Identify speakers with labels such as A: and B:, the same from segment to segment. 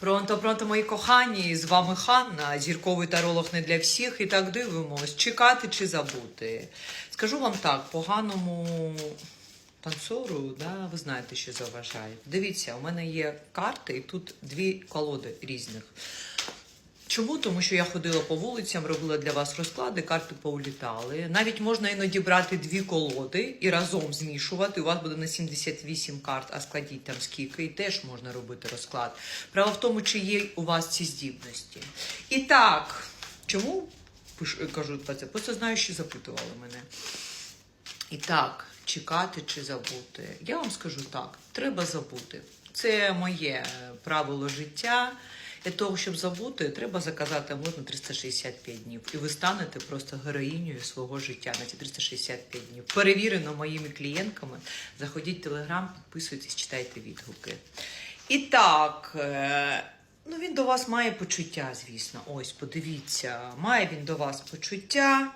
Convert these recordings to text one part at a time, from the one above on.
A: Пронто, пронто, мої кохані, з вами Ханна, зірковий таролог не для всіх. І так дивимось, чекати чи забути. Скажу вам так, поганому танцору, да, ви знаєте, що заважає. Дивіться, у мене є карти, і тут дві колоди різних. Чому? Тому що я ходила по вулицям, робила для вас розклади, карти поулітали. Навіть можна іноді брати дві колоди і разом змішувати. У вас буде на 78 карт, а складіть там скільки, і теж можна робити розклад. Право в тому, чи є у вас ці здібності. І так, чому кажу про це? Просто знаю, що запитували мене. І так, чекати чи забути. Я вам скажу так: треба забути. Це моє правило життя. Для того, щоб забути, треба заказати амулет на 365 днів. І ви станете просто героїнею свого життя на ці 365 днів. Перевірено моїми клієнтками. Заходіть в Телеграм, підписуйтесь, читайте відгуки. І так, е, ну він до вас має почуття, звісно. Ось, подивіться, має він до вас почуття.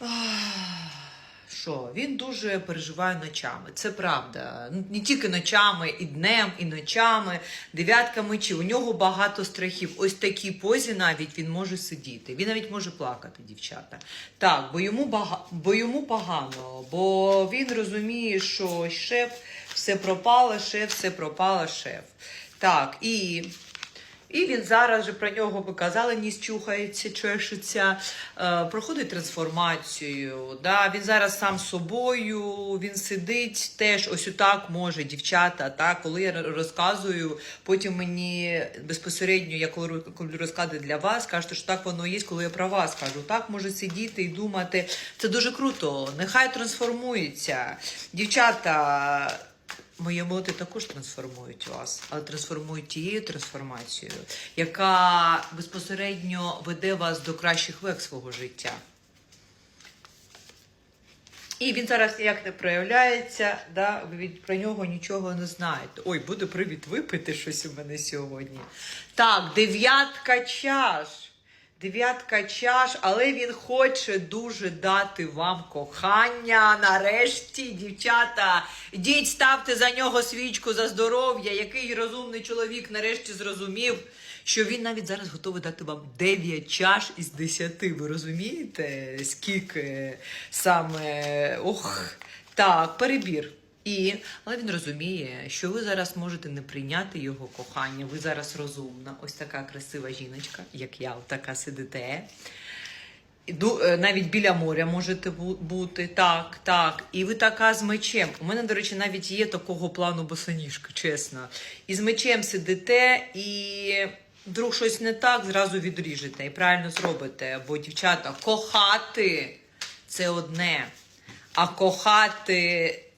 A: Ах, Що він дуже переживає ночами. Це правда. Ну, Не тільки ночами, і днем, і ночами, дев'ятка мечів. У нього багато страхів. Ось такій позі навіть він може сидіти. Він навіть може плакати, дівчата. Так, бо йому бага... бо йому погано, бо він розуміє, що шеф все пропало, шеф, все пропало, шеф. Так, і. І він зараз же про нього ви казали, ніс чухається, чешеться, е, проходить трансформацію. Да? Він зараз сам собою, він сидить теж ось отак може, дівчата. Так? Коли я розказую, потім мені безпосередньо, я коли ро- коли розклади для вас, кажете, що так воно є, коли я про вас кажу. Так може сидіти і думати. Це дуже круто. Нехай трансформується. Дівчата. Мої емоти також трансформують вас, але трансформують тією трансформацією, яка безпосередньо веде вас до кращих век свого життя. І він зараз ніяк не проявляється, да? ви про нього нічого не знаєте. Ой, буде привід випити щось у мене сьогодні. Так, дев'ятка чаш. Дев'ятка чаш, але він хоче дуже дати вам кохання. Нарешті, дівчата, ідіть, ставте за нього свічку за здоров'я. Який розумний чоловік нарешті зрозумів, що він навіть зараз готовий дати вам 9 чаш із 10. Ви розумієте, скільки саме ох, так, перебір. І, але він розуміє, що ви зараз можете не прийняти його кохання. Ви зараз розумна, ось така красива жіночка, як я, така сидите. Е, навіть біля моря можете бути. Так, так. І ви така з мечем. У мене, до речі, навіть є такого плану босоніжка, чесно. І з мечем сидите, і вдруг щось не так, зразу відріжете і правильно зробите. Бо, дівчата, кохати це одне. А кохати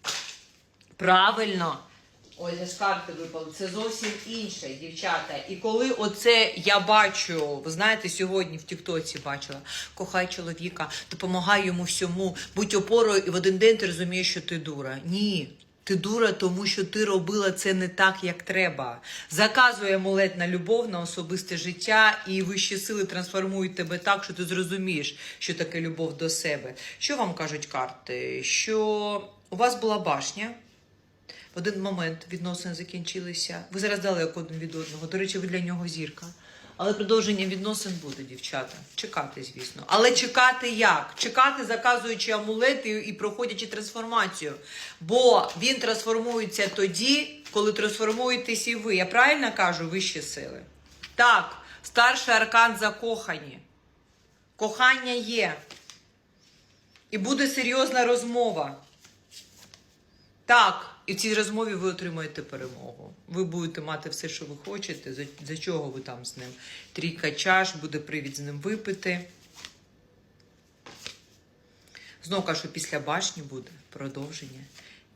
A: правильно. Ой, я з карти випали. Це зовсім інше, дівчата. І коли оце я бачу, ви знаєте, сьогодні в Тіктоці бачила, кохай чоловіка, допомагай йому всьому, будь опорою, і в один день ти розумієш, що ти дура. Ні. Ти дура, тому що ти робила це не так, як треба. Заказує амулет на любов, на особисте життя, і вищі сили трансформують тебе так, що ти зрозумієш, що таке любов до себе. Що вам кажуть карти? Що у вас була башня, в один момент відносини закінчилися. Ви зараз далеко один від одного. До речі, ви для нього зірка. Але продовження відносин буде, дівчата. Чекати, звісно. Але чекати як? Чекати, заказуючи амулети і проходячи трансформацію. Бо він трансформується тоді, коли трансформуєтесь і ви. Я правильно кажу, вищі сили? Так, старший аркан закохані. Кохання є. І буде серйозна розмова. Так, і в цій розмові ви отримаєте перемогу. Ви будете мати все, що ви хочете. За, за чого ви там з ним? Трійка чаш, буде привід з ним випити. Знову кажу, після башні буде продовження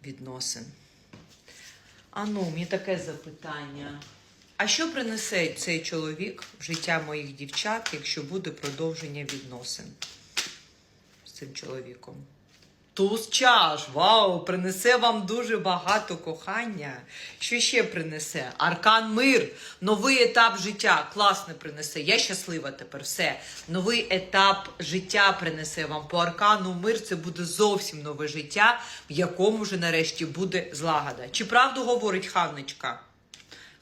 A: відносин. А ну, мені таке запитання. А що принесе цей чоловік в життя моїх дівчат, якщо буде продовження відносин з цим чоловіком? Туз чаш, вау, принесе вам дуже багато кохання. Що ще принесе? Аркан мир, новий етап життя. Класне принесе. Я щаслива тепер. Все. Новий етап життя принесе вам. По аркану мир це буде зовсім нове життя, в якому вже нарешті буде злагода. Чи правду говорить Ханночка?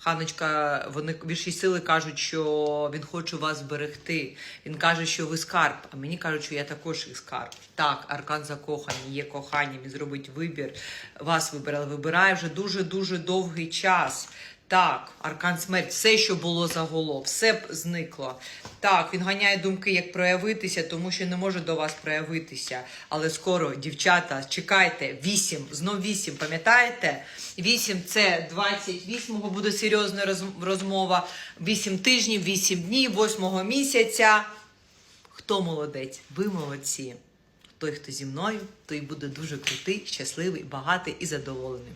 A: Ханочка, вони більші сили кажуть, що він хоче вас зберегти. Він каже, що ви скарб. А мені кажуть, що я також і скарб. Так, аркан закоханий, є коханням і зробить вибір. Вас вибирали. Вибирає вже дуже дуже довгий час. Так, аркан смерть, все, що було заголов, все б зникло. Так, він ганяє думки, як проявитися, тому що не може до вас проявитися. Але скоро, дівчата, чекайте, вісім, знов вісім, пам'ятаєте? Вісім це 28-го буде серйозна розмова. Вісім тижнів, вісім днів, восьмого місяця. Хто молодець? Ви молодці. Той, хто зі мною, той буде дуже крутий, щасливий, багатий і задоволений.